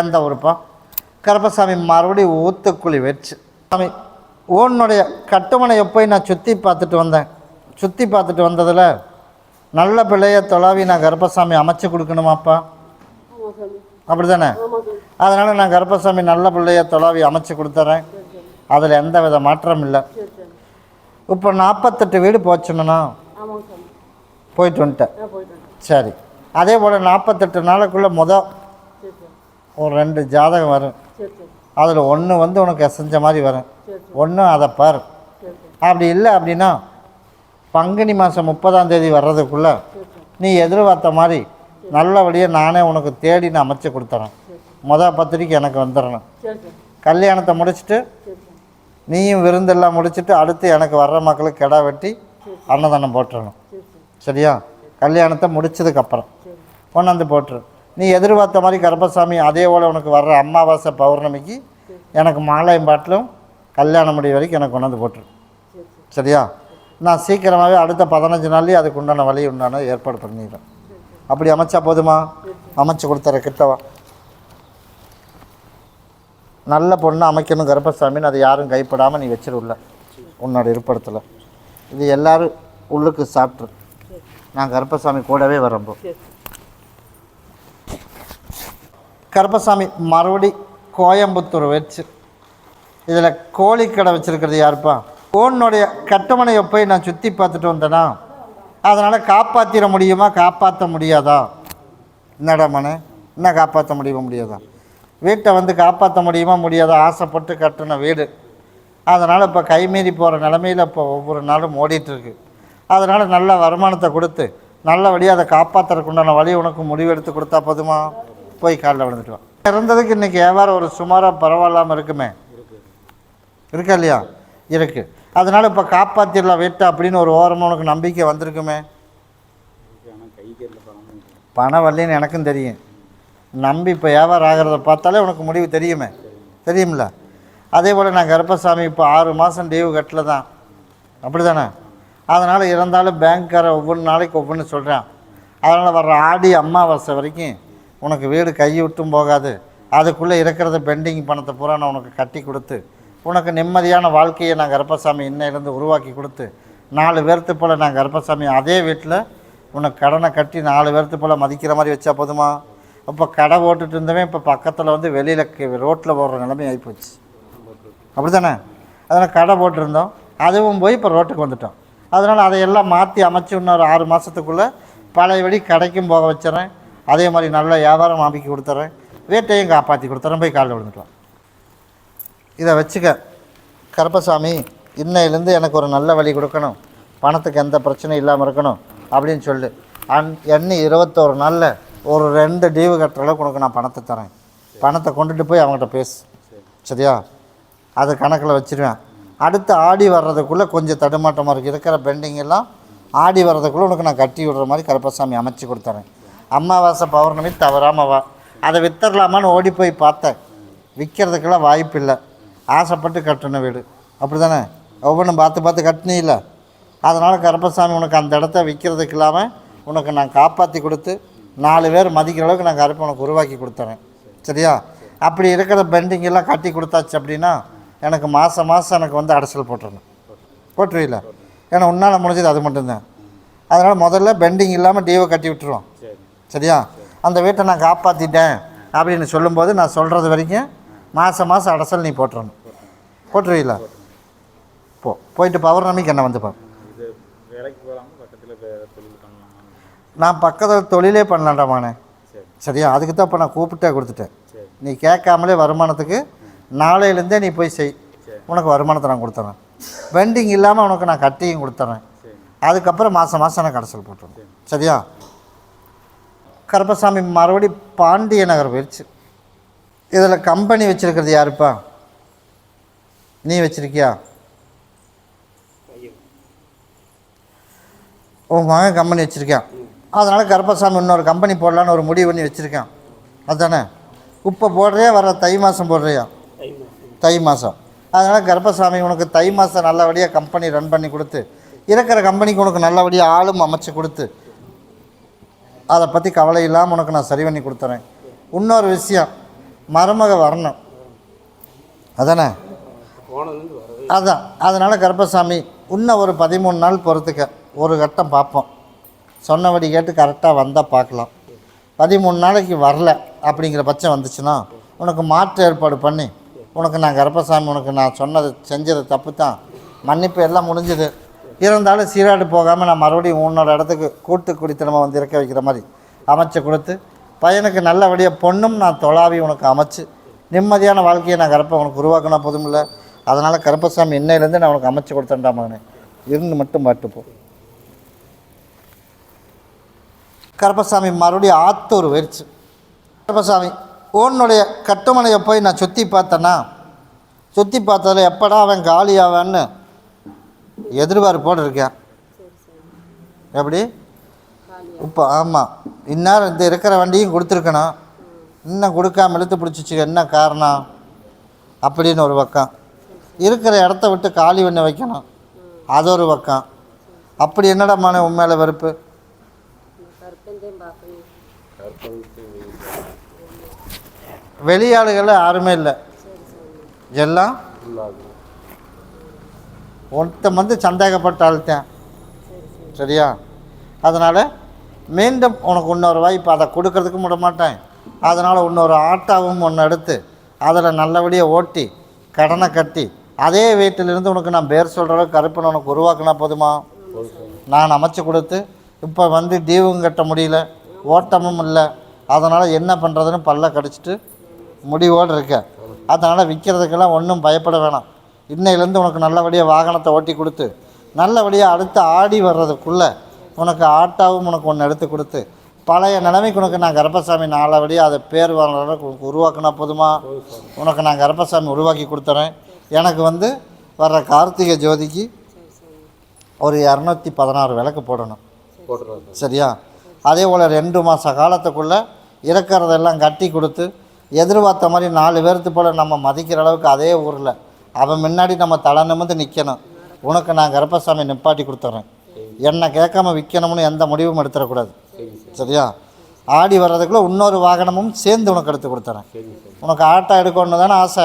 எந்த ஊருப்பா கருப்பசாமி மறுபடியும் ஊத்துக்குழி வச்சு. சாமி ஓனுடைய கட்டுமனையை போய் நான் சுற்றி பார்த்துட்டு வந்தேன்? சுற்றி பார்த்துட்டு வந்ததில் நல்ல பிள்ளைய தொலாவி நான் கருப்பசாமி அமைச்சு கொடுக்கணுமாப்பா? அப்படி தானே அதனால் நான் கருப்பசாமி நல்ல பிள்ளைய தொலாவி அமைச்சு கொடுத்துறேன். அதில் எந்த வித மாற்றம் இல்லை. இப்போ நாற்பத்தெட்டு வீடு போச்சுன்னா போயிட்டு வந்துட்டேன். சரி. அதே போல் நாற்பத்தெட்டு நாளுக்குள்ளே மொதல் ஒரு ரெண்டு ஜாதகம் வரும். அதில் ஒன்று வந்து உனக்கு எசஞ்ச மாதிரி வரும். ஒன்று அதை பார். அப்படி இல்லை அப்படின்னா பங்குனி மாதம் முப்பதாம் தேதி வர்றதுக்குள்ளே நீ எதிர்பார்த்த மாதிரி நல்லபடியாக நானே உனக்கு தேடி நான் அமைச்சு கொடுத்துறேன். மொதல் பத்திரிக்கை எனக்கு வந்துடணும் கல்யாணத்தை முடிச்சுட்டு நீயும் விருந்தெல்லாம் முடிச்சுட்டு அடுத்து எனக்கு வர்ற மக்களுக்கு கிடா வெட்டி அன்னதானம் போட்டுறணும். சரியா? கல்யாணத்தை முடிச்சதுக்கப்புறம் கொண்டாந்து போட்டுரு. நீ எதிர்பார்த்த மாதிரி கருப்பசாமி அதே போல் உனக்கு வர்ற அமாவாசை பௌர்ணமிக்கு எனக்கு மாலையும் பாட்டிலும் கல்யாணம் முடிய வரைக்கும் எனக்கு கொண்டாந்து போட்டுரு. சரியா? நான் சீக்கிரமாகவே அடுத்த பதினஞ்சு நாள்லேயே அதுக்கு உண்டான வழி உண்டான ஏற்பாடு பண்ணிடுறேன். அப்படி அமைச்சா போதுமா? அமைச்சு கொடுத்துற கிட்டவா? நல்ல பொண்ணு அமைக்கணும் கருப்பசாமின்னு அதை யாரும் கைப்படாமல் நீ வச்சிருல்ல உன்னோட இருப்பிடத்தில். இது எல்லாரும் உள்ளுக்கு சாப்பிட்ரு நான் கருப்பசாமி கூடவே வரம்போ சரி கருப்பசாமி மறுபடி கோயம்புத்தூர் வச்சு இதில் கோழிக்கடை வச்சுருக்கிறது யாருப்பா? கோனுடைய கட்டுமனையை போய் நான் சுற்றி பார்த்துட்டு வந்தேனா? அதனால் காப்பாற்றிட முடியுமா காப்பாற்ற முடியாதா? நடமனே என்ன காப்பாற்ற முடியுமா முடியாதா? வீட்டை வந்து காப்பாற்ற முடியுமா முடியாதா? ஆசைப்பட்டு கட்டின வீடு. அதனால் இப்போ கைமீறி போகிற நிலமையில் இப்போ ஒவ்வொரு நாளும் ஓடிட்டுருக்கு. அதனால் நல்ல வருமானத்தை கொடுத்து நல்லபடியாக அதை காப்பாற்றுறதுக்குண்டான வழி உனக்கு முடிவெடுத்து கொடுத்தா போதுமா? போய் காலில் விழுந்துட்டு இறந்ததுக்கு இன்றைக்கி வியாபாரம் ஒரு சுமாராக பரவாயில்லாமல் இருக்குமே? இருக்கா இல்லையா? இருக்குது அதனால் இப்போ காப்பாற்றிடலாம் வெட்டு அப்படின்னு ஒரு ஓரமாக உனக்கு நம்பிக்கை வந்திருக்குமே? பணம் வரலன்னு எனக்கும் தெரியும். நம்பி இப்போ வியாபாரம் ஆகிறத பார்த்தாலே உனக்கு முடிவு தெரியுமே? தெரியுமில்ல அதே போல் நான் கருப்பசாமி இப்போ ஆறு மாதம் லீவு கட்டல தான் அப்படி தானே அதனால் இருந்தாலும் பேங்க்கார ஒவ்வொரு நாளைக்கு ஒவ்வொன்று சொல்கிறான் அதனால் வர்ற ஆடி அம்மாவாசை வரைக்கும் உனக்கு வீடு கை விட்டும் போகாது. அதுக்குள்ளே இருக்கிறத பெண்டிங் பணத்தை பூரா நான் உனக்கு கட்டி கொடுத்து உனக்கு நிம்மதியான வாழ்க்கையை நான் கருப்பசாமி இன்னையிலேருந்து உருவாக்கி கொடுத்து நாலு பேர்த்து போல் நான் கருப்பசாமி அதே வீட்டில் உனக்கு கடனை கட்டி நாலு பேர்த்து போல் மதிக்கிற மாதிரி வச்சா போதுமா? அப்போ கடை ஓட்டுட்டு இருந்தவன் இப்போ பக்கத்தில் வந்து வெளியில் ரோட்டில் போடுற நிலைமை ஆகிப்போச்சு அப்படி தானே அதனால் கடை போட்டிருந்தோம். அதுவும் போய் இப்போ ரோட்டுக்கு வந்துட்டோம். அதனால் அதையெல்லாம் மாற்றி அமைச்சு இன்னொரு ஆறு மாதத்துக்குள்ளே பழையபடி கடைக்கும் போக வச்சிடறேன். அதே மாதிரி நல்ல வியாபாரம் அமைக்கி கொடுத்துட்றேன் வேட்டையும் காப்பாற்றி கொடுத்துறேன். போய் காலில் விழுந்துட்டோம் இதை வச்சுக்க. கருப்பசாமி இன்னையிலேருந்து எனக்கு ஒரு நல்ல வழி கொடுக்கணும். பணத்துக்கு எந்த பிரச்சனையும் இல்லாமல் இருக்கணும் அப்படின்னு சொல்லு. அன் எண்ணி இருபத்தோரு நாளில் ஒரு ரெண்டு டீவு கட்டுற அளவுக்கு உனக்கு நான் பணத்தை தரேன். பணத்தை கொண்டுட்டு போய் அவங்ககிட்ட பேசு. சரியா? அது கணக்கில் வச்சுருவேன். அடுத்து ஆடி வர்றதுக்குள்ளே கொஞ்சம் தடுமாட்டமாக இருக்குது இருக்கிற பெண்டிங் எல்லாம் ஆடி வர்றதுக்குள்ளே உனக்கு நான் கட்டி விடுற மாதிரி கருப்பசாமி அமைச்சு கொடுத்துறேன். அமாவாசை பௌர்ணமி தவறாமல் வா. அதை வித்தரலாமான்னு ஓடி போய் பார்த்தேன். விற்கிறதுக்கெல்லாம் வாய்ப்பு இல்லை. ஆசைப்பட்டு கட்டின வீடு. அப்படி தானே ஒவ்வொன்றும் பார்த்து பார்த்து கட்டினீல்ல. அதனால் கருப்பசாமி உனக்கு அந்த இடத்த விற்கிறதுக்கு இல்லாமல் உனக்கு நான் காப்பாற்றி கொடுத்து நாலு பேர் மதிக்கிற அளவுக்கு நான் கருப்பை உனக்கு உருவாக்கி கொடுத்துறேன். சரியா? அப்படி இருக்கிற பெண்டிங் எல்லாம் கட்டி கொடுத்தாச்சு அப்படின்னா எனக்கு மாதம் மாதம் எனக்கு வந்து அடைசல் போட்டுருணும் போட்டுருவீங்களா ஏன்னா உன்னால் முடிஞ்சது அது மட்டும்தான். அதனால் முதல்ல பெண்டிங் இல்லாமல் டியூவை கட்டி விட்டுருவோம். சரியா? அந்த வீட்டை நான் காப்பாற்றிட்டேன் அப்படின்னு சொல்லும்போது நான் சொல்கிறது வரைக்கும் மாதம் மாதம் அடைசல் நீ போட்டுறணும். போட்டுருவீங்களா? போ போயிட்டு பௌர்ணமிக்கு என்ன வந்துப்பா நான் பக்கத்தில் தொழிலே பண்ணலாண்டாமாண்ணே சரியா? அதுக்கு தான் இப்போ நான் கூப்பிட்டே கொடுத்துட்டேன். நீ கேட்காமலே வருமானத்துக்கு நாளையிலேருந்தே நீ போய் செய். உனக்கு வருமானத்தை நான் கொடுத்துறேன். பெண்டிங் இல்லாமல் உனக்கு நான் கட்டியும் கொடுத்துட்றேன் அதுக்கப்புறம் மாதம் மாதம் நான் கடைசல் போட்டுருவேன் சரியா? கருப்பசாமி மறுபடி பாண்டிய நகர் போயிடுச்சு இதில் கம்பெனி வச்சுருக்கிறது யாருப்பா? நீ வச்சுருக்கியா? உன் மகன் கம்பெனி வச்சுருக்கான். அதனால் கருப்பசாமி இன்னொரு கம்பெனி போடலான்னு ஒரு முடிவு பண்ணி வச்சுருக்கான். அதுதானே இப்போ போடுறியா வர தை மாதம் போடுறியா? தை மாதம் அதனால் கர்ப்பசாமி உனக்கு தை மாதம் நல்லபடியாக கம்பெனி ரன் பண்ணி கொடுத்து இருக்கிற கம்பெனிக்கு உனக்கு நல்லபடியாக ஆளும் அமைச்சு கொடுத்து அதை பற்றி கவலை இல்லாமல் உனக்கு நான் சரி பண்ணி கொடுத்துறேன். இன்னொரு விஷயம் மருமக வரணும். அதானே? அதான். அதனால் கருப்பசாமி இன்னும் ஒரு பதிமூணு நாள் பொறுத்துக்க. ஒரு கட்டம் பார்ப்போம். சொன்னபடி கேட்டு கரெக்டாக வந்தால் பார்க்கலாம். பதிமூணு நாளைக்கு வரல அப்படிங்கிற பட்சம் வந்துச்சுன்னா உனக்கு மாற்று ஏற்பாடு பண்ணி உனக்கு நான் கருப்பசாமி உனக்கு நான் சொன்னது செஞ்சது தப்பு தான் மன்னிப்பு எல்லாம் முடிஞ்சுது. இருந்தாலும் சீராடு போகாமல் நான் மறுபடியும் உன்னோட இடத்துக்கு கூட்டு குடித்தனமாக வந்து இறக்க வைக்கிற மாதிரி அமைச்சு கொடுத்து பையனுக்கு நல்லபடியாக பொண்ணும் நான் தொழாவி உனக்கு அமைச்சு நிம்மதியான வாழ்க்கையை நான் கருப்பை உனக்கு உருவாக்கினா போதும் இல்லை அதனால் கருப்பசாமி இன்னையிலேருந்து நான் உனக்கு அமைச்சு கொடுத்தேன்டா மகனே. இருந்து மட்டும் பாட்டுப்போம் கருப்பசாமி மறுபடியும் ஆத்தூர் போயிடுச்சு கருப்பசாமி உன்னுடைய கட்டுமனையை போய் நான் சுற்றி பார்த்தேன்னா சுற்றி பார்த்ததில் எப்படா அவன் காலி ஆவான்னு எதிர்பார்ப்போடு இருக்கேன். எப்படி? இப்போ ஆமாம் இந்நேரம் இந்த இருக்கிற வண்டியும் கொடுத்துருக்கணும். இன்னும் கொடுக்காம இழுத்து பிடிச்சிச்சு என்ன காரணம்? அப்படின்னு ஒரு பக்கம். இருக்கிற இடத்த விட்டு காலி பண்ணி வைக்கணும். அது ஒரு பக்கம். அப்படி என்னடா மன உண்மையில வெறுப்பு? கருப்பந்தையும் வெளியாளுகள் யாருமே இல்லை. எல்லாம்? ஒருத்தன் வந்து சந்தேகப்பட்டாள்தான் சரியா? அதனால் மீண்டும் உனக்கு இன்னொரு வாய்ப்பு அதை கொடுக்கறதுக்கும் விட மாட்டேன் அதனால் இன்னொரு ஆட்டாவும் ஒன்று எடுத்து அதில் நல்லபடியாக ஓட்டி கடனை கட்டி அதே வீட்டிலிருந்து உனக்கு நான் பேர் சொல்கிற அளவுக்கு கருப்பனை உனக்கு உருவாக்கினா போதுமா? நான் அமைச்சு கொடுத்து இப்போ வந்து டீவும் கட்ட முடியல ஓட்டமும் இல்லை. அதனால் என்ன பண்ணுறதுன்னு பல்ல கடிச்சிட்டு முடிவோடு இருக்கேன் அதனால் விற்கிறதுக்கெல்லாம் ஒன்றும் பயப்பட வேணாம். இன்னையிலேருந்து உனக்கு நல்லபடியாக வாகனத்தை ஓட்டி கொடுத்து நல்லபடியாக அடுத்து ஆடி வர்றதுக்குள்ளே உனக்கு ஆட்டாவும் உனக்கு ஒன்று எடுத்து கொடுத்து பழைய நிலைமைக்கு உனக்கு நான் கருப்பசாமி நாளபடியாக அதை பேர் அளவுக்கு உனக்கு உருவாக்குனா போதுமா? உனக்கு நான் கருப்பசாமி உருவாக்கி கொடுத்துறேன். எனக்கு வந்து வர்ற கார்த்திகை ஜோதிக்கு ஒரு இரநூத்தி பதினாறு விளக்கு போடணும். சரியா? அதே போல் ரெண்டு மாத காலத்துக்குள்ளே இறக்கறதெல்லாம் கட்டி கொடுத்து எதிர்பார்த்த மாதிரி நாலு பேர்த்து போல் நம்ம மதிக்கிற அளவுக்கு அதே ஊரில் அவன் முன்னாடி நம்ம தலை நிமிர்ந்து நிற்கணும் உனக்கு நான் கருப்பசாமி நிப்பாட்டி கொடுத்துட்றேன் என்னை கேட்காம விற்கணும்னு எந்த முடிவும் எடுத்துடக்கூடாது. சரியா? ஆடி வர்றதுக்குள்ளே இன்னொரு வாகனமும் சேர்ந்து உனக்கு எடுத்து கொடுத்துறேன். உனக்கு ஆட்டோ எடுக்கணும்னு தானே ஆசை.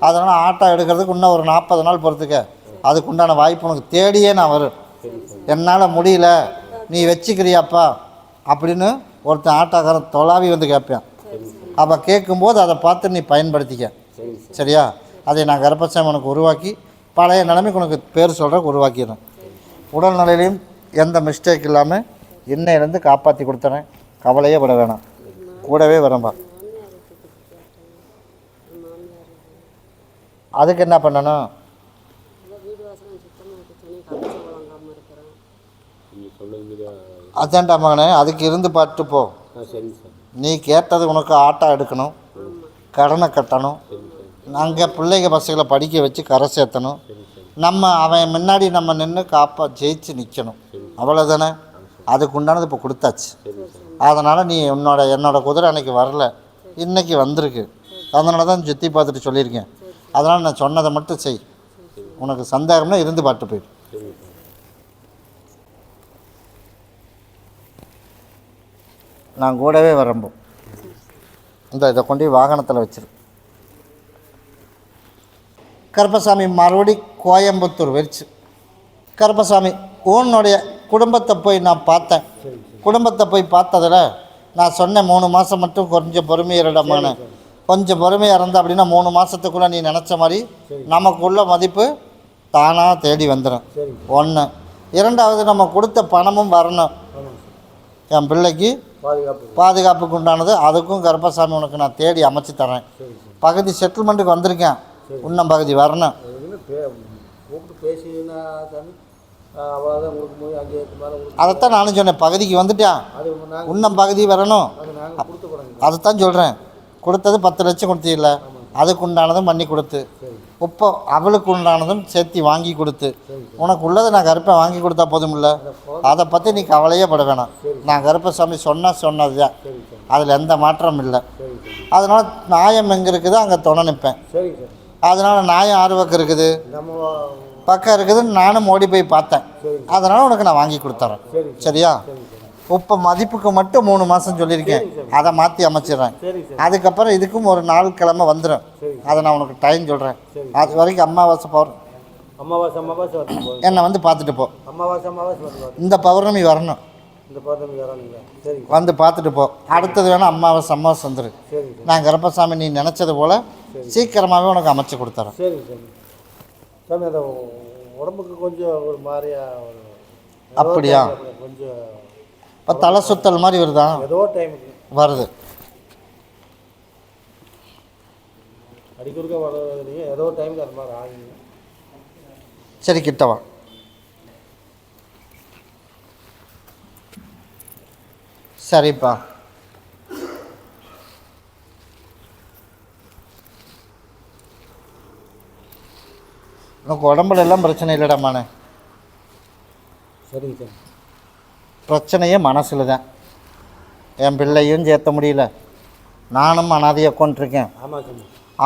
அதனால் ஆட்டோ எடுக்கிறதுக்கு இன்னும் ஒரு நாற்பது நாள் பொறுத்துக்க. அதுக்கு உண்டான வாய்ப்பு உனக்கு தேடியே நான் வரும். என்னால் முடியல. நீ வச்சுக்கிறியாப்பா? அப்படின்னு ஒருத்தன் ஆட்டோக்காரன் தொலாவி வந்து கேட்பேன். அப்போ கேட்கும்போது அதை பார்த்து நீ பயன்படுத்திக்க. சரியா? அதை நான் கர்ப்பசாமி உனக்கு உருவாக்கி பழைய நிலைமைக்கு உனக்கு பேர் சொல்கிறக்கு உருவாக்கிடுறேன் உடல்நிலையிலையும் எந்த மிஸ்டேக் இல்லாமல் இன்னையிலேருந்து காப்பாற்றி கொடுத்துறேன் கவலையே பட வேணாம். கூடவே வரம்பா. அதுக்கு என்ன பண்ணணும்? வீடு அதான்டா மகனே அதுக்கு இருந்து பார்த்து போ. நீ கேட்டது உனக்கு ஆட்டோ எடுக்கணும். கடனை கட்டணும். நாங்கள் பிள்ளைங்க பசங்களை படிக்க வச்சு கரை சேர்த்தணும். நம்ம அவன் முன்னாடி நம்ம நின்று காப்பா ஜெயிச்சு நிற்கணும் அவ்வளோதானே அதுக்கு உண்டானது இப்போ கொடுத்தாச்சு. அதனால் நீ உன்னோட என்னோட குதிரை அன்றைக்கி வரல. இன்றைக்கி வந்திருக்கு. அதனால தான் சுற்றி பார்த்துட்டு சொல்லியிருக்கேன். அதனால் நான் சொன்னதை மட்டும் செய். உனக்கு சந்தேகம்னா இருந்து பாட்டு போயிடு. நான் கூடவே வரம்போ. இந்த இதை கொண்டு வாகனத்தில் வச்சுருக்கேன் கருப்பசாமி மறுபடி கோயம்புத்தூர் வெறிச்சு கருப்பசாமி உன்னுடைய குடும்பத்தை போய் நான் பார்த்தேன். குடும்பத்தை போய் பார்த்ததில் நான் சொன்னேன் மூணு மாதம் மட்டும் கொஞ்சம் பொறுமையிடமான கொஞ்சம் பொறுமையாக இருந்த அப்படின்னா மூணு மாதத்துக்குள்ளே நீ நினச்ச மாதிரி நமக்குள்ள மதிப்பு தானாக தேடி வந்துடும் ஒன்று இரண்டாவது நம்ம கொடுத்த பணமும் வரணும். என் பிள்ளைக்கு பாதுகாப்பு. பாதுகாப்புக்கு உண்டானது அதுக்கும் கருப்பசாமி உனக்கு நான் தேடி அமைச்சு தரேன் பகுதி செட்டில்மெண்ட்டுக்கு வந்திருக்கேன். இன்னும் பகுதி வரணும். சாமி அதைத்தான் நானும் சொன்னேன் பகுதிக்கு வந்துட்டான் இன்னும் பகுதி வரணும். அதைத்தான் சொல்கிறேன் கொடுத்தது பத்து லட்சம் கொடுத்தீல்ல அதுக்கு உண்டானதும் பண்ணி கொடுத்து. இப்போ அவளுக்கு உண்டானதும் சேர்த்து வாங்கி கொடுத்து. உனக்கு உள்ளதை நான் கருப்பை வாங்கி கொடுத்தா போதும் இல்லை அதை பற்றி நீ கவலையே பட வேணாம். நான் கருப்பசாமி சொன்னால் சொன்னது தான் அதில் எந்த மாற்றமும் இல்லை. அதனால் நியாயம் எங்கே இருக்குதோ அங்கே துணை நிற்பேன் அதனால் நியாயம் ஆறு பக்கம் இருக்குது பக்கம் இருக்குதுன்னு நானும் ஓடி போய் பார்த்தேன். அதனால் உனக்கு நான் வாங்கி கொடுத்துறேன். சரியா? இப்போ மதிப்புக்கு மட்டும் மூணு மாதம் சொல்லியிருக்கேன். அதை மாற்றி அமைச்சிடுறேன். அதுக்கப்புறம் இதுக்கும் ஒரு நாள் கிழமை வந்துடும். அதை நான் உனக்கு டைம் சொல்கிறேன். அது வரைக்கும் வந்து போகுது என்னை வந்து பார்த்துட்டு போ. இந்த பௌர்ணமி வரணும். இந்த பௌர்ணமி வரானுங்களா சரிங்க. வந்து பார்த்துட்டு போ. அடுத்தது வேணால் அமாவாசை அமாவாசை வந்துரு சார் நான் கருப்பசாமி நீ நினச்சது போல் சீக்கிரமாகவே உனக்கு அமைச்சு கொடுத்துறேன். சரிங்க சாமி சாமி அந்த உடம்புக்கு கொஞ்சம் ஒரு மாதிரியா ஒரு அப்படியா? கொஞ்சம் இப்போ தலை சுத்தல் மாதிரி வருதா? ஏதோ டைமுக்கு வருது. அடிக்கொருக்க வர்றதுலையும் ஏதோ டைமுக்கு அந்த மாதிரி ஆகுங்க சரி கிட்ட சரிப்பா. உனக்கு உடம்புல எல்லாம் பிரச்சனை இல்லைடாமாண்ணே சரிங்க சார். பிரச்சனையே மனசில் தான். என் பிள்ளையும் சேர்த்த முடியல. நானும் அனாதையை கொண்டிருக்கேன்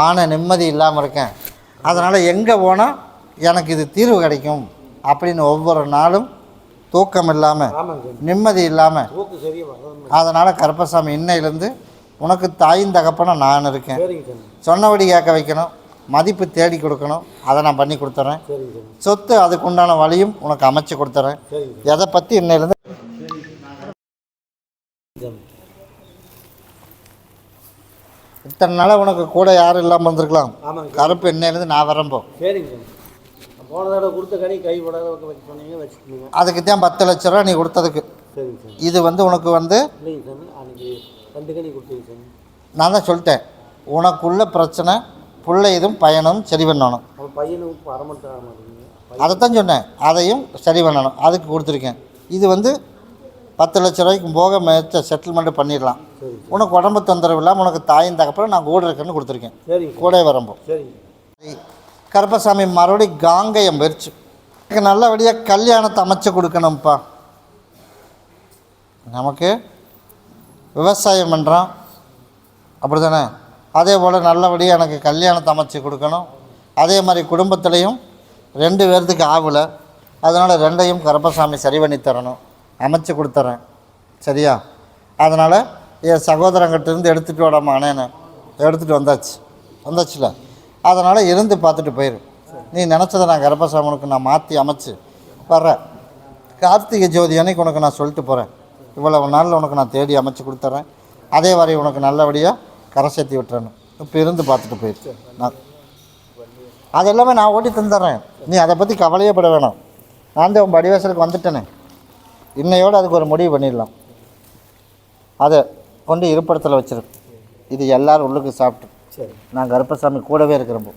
ஆன நிம்மதி இல்லாமல் இருக்கேன். அதனால் எங்கே போனால் எனக்கு இது தீர்வு கிடைக்கும். அப்படின்னு ஒவ்வொரு நாளும் தூக்கம் இல்லாமல் நிம்மதி இல்லாமல் அதனால் கருப்பசாமி இன்னையிலேருந்து உனக்கு தாயும் தகப்பனும் நான் இருக்கேன். சொன்னபடி கேட்க வைக்கணும். மதிப்பு தேடி கொடுக்கணும். அதை நான் பண்ணி கொடுத்துறேன். சொத்து அதுக்கு உண்டான வழியும் உனக்கு அமைச்சு கொடுத்துறேன். எதை பற்றி இன்னையிலேருந்து? இத்தனை நாளாக உனக்கு கூட யாரும் இல்லாமல் சாமி கருப்பு இன்னையிலேருந்து நான் வரம்போ போன தடவை கொடுத்த கனி கை விடாத வைக்க வைக்க சொன்னீங்க வச்சுக்கோங்க. அதுக்கு தான் பத்து லட்ச ரூபா நீ கொடுத்ததுக்கு. சரிங்க இது வந்து உனக்கு வந்து இல்லைங்க சாமி அன்றைக்கி ரெண்டு கனி கொடுத்தீங்க சாமி நான் தான் சொல்லிட்டேன். உனக்குள்ள பிரச்சனை புள்ள இதுவும் பயனும் சரி பண்ணணும். அவன் பையனுக்கு மணி தர மாட்டேங்குங்க அதைத்தான் சொன்னேன். அதையும் சரி பண்ணணும். அதுக்கு கொடுத்துருக்கேன். இது வந்து பத்து லட்ச ரூபாய்க்கு போக மேட்ச செட்டில்மெண்ட் பண்ணிடலாம். சரி உனக்கு உடம்பு தொந்தரவு இல்லாமல் உனக்கு தாயின் தகப்பறம் நான் கூட இருக்கேன்னு கொடுத்துருக்கேன். சரிங்க கூட வரம்போ சரிங்க. கருப்பசாமி மறுபடியும் காங்கயம் பெருச்சு எனக்கு நல்லபடியாக கல்யாணத்தை அமைச்சு கொடுக்கணும்ப்பா. நமக்கு விவசாயம் பண்ணுறோம் அப்படி தானே அதே போல் நல்லபடியாக எனக்கு கல்யாணத்தை அமைச்சு கொடுக்கணும். அதே மாதிரி குடும்பத்துலேயும் ரெண்டு பேர்த்துக்கு ஆகலை. அதனால் ரெண்டையும் கருப்பசாமி சரி பண்ணி தரணும். அமைச்சு கொடுத்துறேன். சரியா? அதனால் என் சகோதரங்கிட்டேருந்து எடுத்துகிட்டு வாடாமா அண்ணேன்னு எடுத்துகிட்டு வந்தாச்சு. வந்தாச்சுல? அதனால் இருந்து பார்த்துட்டு போயிரு. நீ நினச்சதை நான் கருப்பசாமனுக்கு நான் மாற்றி அமைச்சு வர்றேன் கார்த்திகை ஜோதி அன்னைக்கு உனக்கு நான் சொல்லிட்டு போகிறேன் இவ்வளவு நாளில் உனக்கு நான் தேடி அமைச்சு கொடுத்துட்றேன் அதே வரை உனக்கு நல்லபடியாக கரை சேர்த்தி விட்டுறணும். இப்போ இருந்து பார்த்துட்டு போயிரு. நான் அது எல்லாமே நான் ஓட்டி தந்துடுறேன் நீ அதை பற்றி கவலையே பட வேணாம். நான் தான் உன் படிவாசலுக்கு வந்துட்டேனே. இன்னையோடு அதுக்கு ஒரு முடிவு பண்ணிடலாம். அதை கொண்டு இருப்பிடத்தில் வச்சிருக்கேன் இது எல்லோரும் உள்ளுக்கு சாப்பிட்டு. சரி. நான் கருப்பசாமி கூடவே இருக்கிறப்போ